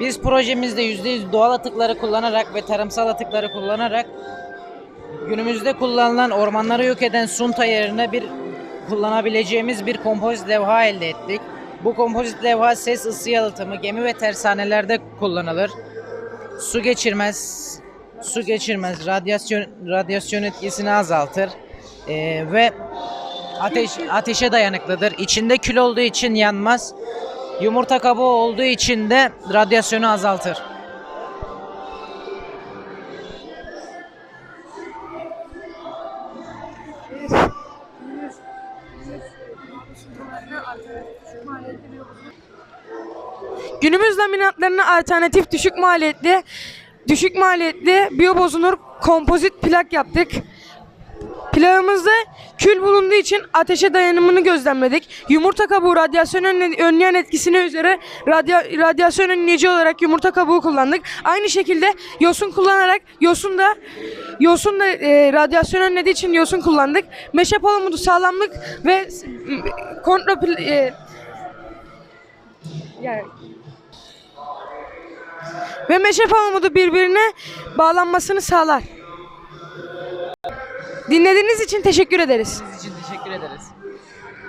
Biz projemizde %100 doğal atıkları kullanarak ve tarımsal atıkları kullanarak günümüzde kullanılan ormanları yok eden sunta yerine bir kullanabileceğimiz bir kompozit levha elde ettik. Bu kompozit levha ses ısı yalıtımı gemi ve tersanelerde kullanılır. Su geçirmez, su geçirmez, radyasyon radyasyon etkisini azaltır Ee, ve ateş ateşe dayanıklıdır. İçinde kül olduğu için yanmaz. Yumurta kabuğu olduğu için de radyasyonu azaltır. Günümüz laminatlarına alternatif düşük maliyetli düşük maliyetli biyobozunur kompozit plak yaptık. Plağımızda kül bulunduğu için ateşe dayanımını gözlemledik. Yumurta kabuğu radyasyon önle- önleyen etkisine üzere radya- radyasyon önleyici olarak yumurta kabuğu kullandık. Aynı şekilde yosun kullanarak yosun da yosun da e, radyasyon önlediği için yosun kullandık. Meşe palamudu sağlamlık ve kontra e, yani ve meşe palamudu birbirine bağlanmasını sağlar. Dinlediğiniz için teşekkür ederiz. Sizin için teşekkür ederiz.